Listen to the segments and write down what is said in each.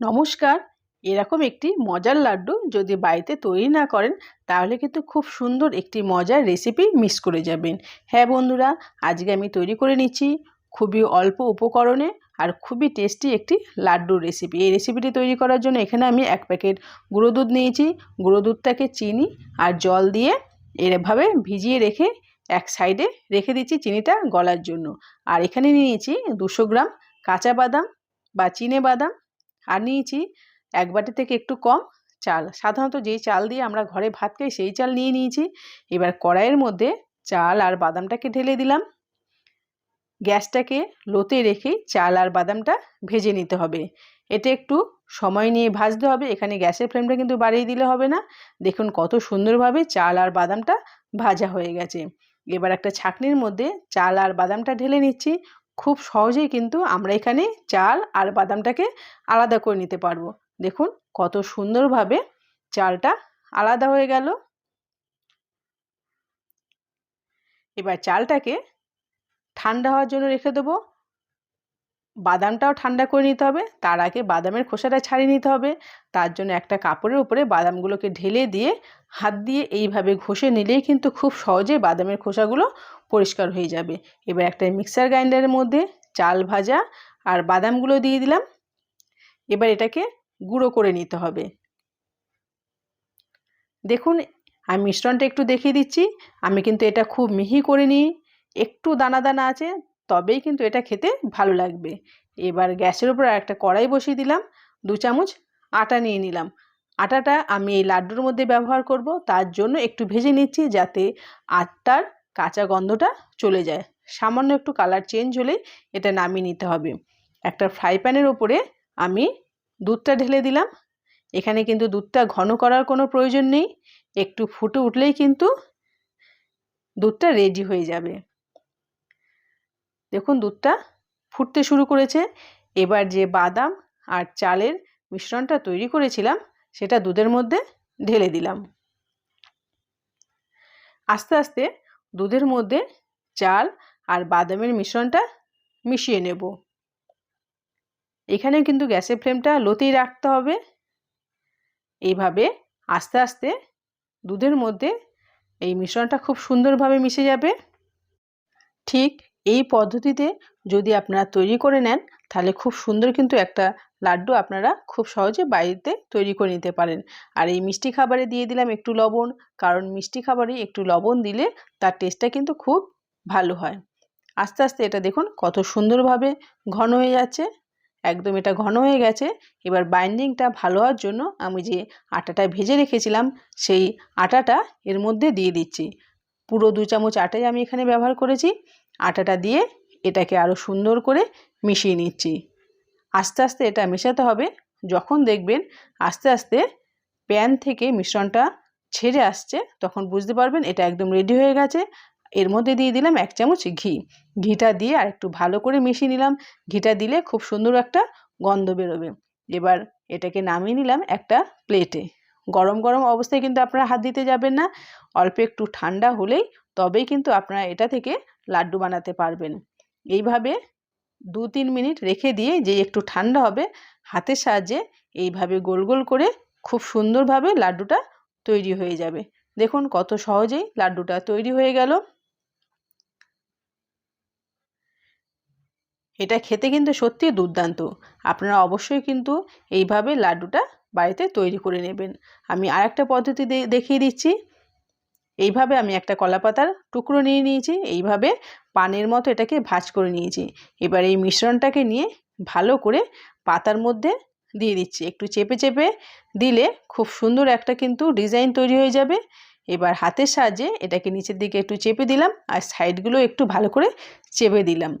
নমস্কার। এরকম একটি মজার লাড্ডু যদি বাড়িতে তৈরি না করেন, তাহলে কিন্তু খুব সুন্দর একটি মজার রেসিপি মিস করে যাবেন। হ্যাঁ বন্ধুরা, আজকে আমি তৈরি করে নিচ্ছি খুবই অল্প উপকরণে আর খুবই টেস্টি একটি লাড্ডুর রেসিপি এই রেসিপিটি তৈরি করার জন্য এখানে আমি এক প্যাকেট গুঁড়ো দুধ নিয়েছি। গুঁড়ো দুধটাকে চিনি আর জল দিয়ে এভাবে ভিজিয়ে রেখে এক সাইডে রেখে দিচ্ছি চিনিটা গলার জন্য। আর এখানে নিয়েছি দুশো গ্রাম কাঁচা বাদাম বা চিনে বাদাম আর নিয়েছি এক বাটি থেকে একটু কম চাল। সাধারণত যেই চাল দিয়ে আমরা ঘরে ভাত খাই, সেই চাল নিয়ে নিয়েছি। এবার কড়াইয়ের মধ্যে চাল আর বাদামটাকে ঢেলে দিলাম। গ্যাসটাকে লোতে রেখে চাল আর বাদামটা ভেজে নিতে হবে। এটা একটু সময় নিয়ে ভাজতে হবে। এখানে গ্যাসের ফ্লেমটা কিন্তু বাড়িয়ে দিলে হবে না। দেখুন কত সুন্দরভাবে চাল আর বাদামটা ভাজা হয়ে গেছে। এবার একটা ছাকনির মধ্যে চাল আর বাদামটা ঢেলে নিচ্ছি। খুব সহজেই কিন্তু আমরা এখানে চাল আর বাদামটাকে আলাদা করে নিতে পারব। দেখুন কত সুন্দরভাবে চালটা আলাদা হয়ে গেল। এবার চালটাকে ঠান্ডা হওয়ার জন্য রেখে দেবো। বাদামটাও ঠান্ডা করে নিতে হবে। তার আগে বাদামের খোসাটা ছাড়িয়ে নিতে হবে। তার জন্য একটা কাপড়ের উপরে বাদামগুলোকে ঢেলে দিয়ে হাত দিয়ে এইভাবে ঘষে নিলেই কিন্তু খুব সহজে বাদামের খোসাগুলো পরিষ্কার হয়ে যাবে। এবার একটা মিক্সার গ্রাইন্ডারের মধ্যে চাল ভাজা আর বাদামগুলো দিয়ে দিলাম। এবার এটাকে গুঁড়ো করে নিতে হবে। দেখুন, আমি মিশ্রণটা একটু দেখিয়ে দিচ্ছি। আমি কিন্তু এটা খুব মিহি করে নিই। একটু দানা দানা আছে তবেই কিন্তু এটা খেতে ভালো লাগবে। এবার গ্যাসের উপর একটা কড়াই বসিয়ে দিলাম, দু চামচ আটা নিয়ে নিলাম। আটাটা আমি এই লাড্ডুর মধ্যে ব্যবহার করব, তার জন্য একটু ভেজে নিচ্ছি যাতে আটার কাঁচা গন্ধটা চলে যায়। সামান্য একটু কালার চেঞ্জ হলেই এটা নামিয়ে নিতে হবে। একটা ফ্রাই প্যানের ওপরে আমি দুধটা ঢেলে দিলাম। এখানে কিন্তু দুধটা ঘন করার কোনো প্রয়োজন নেই, একটু ফুটে উঠলেই কিন্তু দুধটা রেডি হয়ে যাবে। দেখুন দুধটা ফুটতে শুরু করেছে। এবার যে বাদাম আর চালের মিশ্রণটা তৈরি করেছিলাম, সেটা দুধের মধ্যে ঢেলে দিলাম। আস্তে আস্তে দুধের মধ্যে চাল আর বাদামের মিশ্রণটা মিশিয়ে নেব। এখানে কিন্তু গ্যাসের ফ্লেমটা লোতেই রাখতে হবে। এইভাবে আস্তে আস্তে দুধের মধ্যে এই মিশ্রণটা খুব সুন্দরভাবে মিশে যাবে। ঠিক এই পদ্ধতিতে যদি আপনারা তৈরি করে নেন, তাহলে খুব সুন্দর কিন্তু একটা লাড্ডু আপনারা খুব সহজে বাড়িতে তৈরি করে নিতে পারেন। আর এই মিষ্টি খাবারে দিয়ে দিলাম একটু লবণ, কারণ মিষ্টি খাবারে একটু লবণ দিলে তার টেস্টটা কিন্তু খুব ভালো হয়। আস্তে আস্তে এটা দেখুন কত সুন্দরভাবে ঘন হয়ে যাচ্ছে। একদম এটা ঘন হয়ে গেছে। এবার বাইন্ডিংটা ভালো হওয়ার জন্য আমি যে আটাটা ভেজে রেখেছিলাম, সেই আটাটা এর মধ্যে দিয়ে দিচ্ছি। পুরো দু চামচ আটাই আমি এখানে ব্যবহার করেছি। আটাটা দিয়ে এটাকে আরও সুন্দর করে মিশিয়ে নিচ্ছি। আস্তে আস্তে এটা মেশাতে হবে। যখন দেখবেন আস্তে আস্তে প্যান থেকে মিশ্রণটা ছেড়ে আসছে, তখন বুঝতে পারবেন এটা একদম রেডি হয়ে গেছে। এর মধ্যে দিয়ে দিলাম এক চামচ ঘি। ঘিটা দিয়ে আর একটু ভালো করে মিশিয়ে নিলাম। ঘিটা দিলে খুব সুন্দর একটা গন্ধ বেরোবে। এবার এটাকে নামিয়ে নিলাম একটা প্লেটে গরম গরম অবস্থায় কিন্তু আপনারা হাত দিতে যাবেন না। অল্প একটু ঠান্ডা হলেই তবেই কিন্তু আপনারা এটা থেকে লাড্ডু বানাতে পারবেন। এইভাবে দু তিন মিনিট রেখে দিয়ে যে একটু ঠান্ডা হবে, হাতের সাহায্যে এইভাবে গোল গোল করে খুব সুন্দরভাবে লাড্ডুটা তৈরি হয়ে যাবে। দেখুন কত সহজেই লাড্ডুটা তৈরি হয়ে গেল। এটা খেতে কিন্তু সত্যি দুর্দান্ত। আপনারা অবশ্যই কিন্তু এইভাবে লাড্ডুটা বাড়িতে তৈরি করে নেবেন। আমি আর একটা পদ্ধতি দেখিয়ে দিচ্ছি। এইভাবে আমি একটা কলা পাতার টুকরো নিয়ে নিয়েছি, এইভাবে পানের মতো এটাকে ভাজ করে নিয়েছি। এবার এই মিশ্রণটাকে নিয়ে ভালো করে পাতার মধ্যে দিয়ে দিচ্ছি। একটু চেপে চেপে দিলে খুব সুন্দর একটা কিন্তু ডিজাইন তৈরি হয়ে যাবে। এবার হাতের সাহায্যে এটাকে নিচের দিকে একটু চেপে দিলাম আর সাইডগুলো একটু ভালো করে চেপে দিলাম।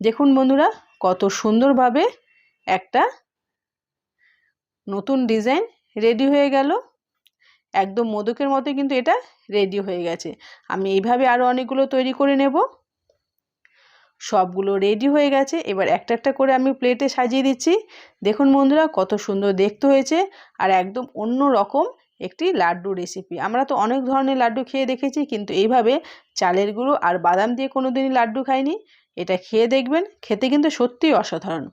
দেখুন বন্ধুরা, কত সুন্দরভাবে একটা নতুন ডিজাইন রেডি হয়ে গেল। একদম মোদকের মতো কিন্তু এটা রেডি হয়ে গেছে। আমি এইভাবে আরও অনেকগুলো তৈরি করে নেব। সবগুলো রেডি হয়ে গেছে। এবার একটা একটা করে আমি প্লেটে সাজিয়ে দিচ্ছি। দেখুন বন্ধুরা, কত সুন্দর দেখতে হয়েছে। আর একদম অন্য রকম একটি লাড্ডু রেসিপি আমরা তো অনেক ধরনের লাড্ডু খেয়ে দেখেছি, কিন্তু এইভাবে চালের গুঁড়ো আর বাদাম দিয়ে কোনো দিনই লাড্ডু খাইনি। এটা খেয়ে দেখবেন, খেতে কিন্তু সত্যিই অসাধারণ।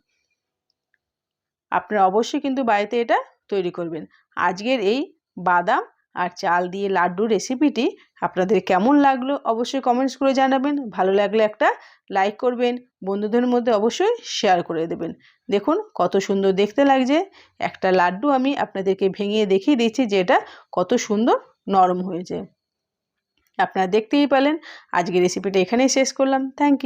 আপনারা অবশ্যই কিন্তু বাড়িতে এটা তৈরি করবেন। আজকের এই বাদাম আর চাল দিয়ে লাড্ডু রেসিপিটি আপনাদের কেমন লাগল অবশ্যই কমেন্টস করে জানাবেন। ভালো লাগলে একটা লাইক করবেন, বন্ধুদের মধ্যে অবশ্যই শেয়ার করে দেবেন। দেখুন কত সুন্দর দেখতে লাগছে। একটা লাড্ডু আমি আপনাদেরকে ভেঙে দেখিয়ে দিচ্ছি যে এটা কত সুন্দর নরম হয়েছে। আপনারা দেখতেই পেলেন। আজকে রেসিপিটা এখানেই শেষ করলাম। Thank you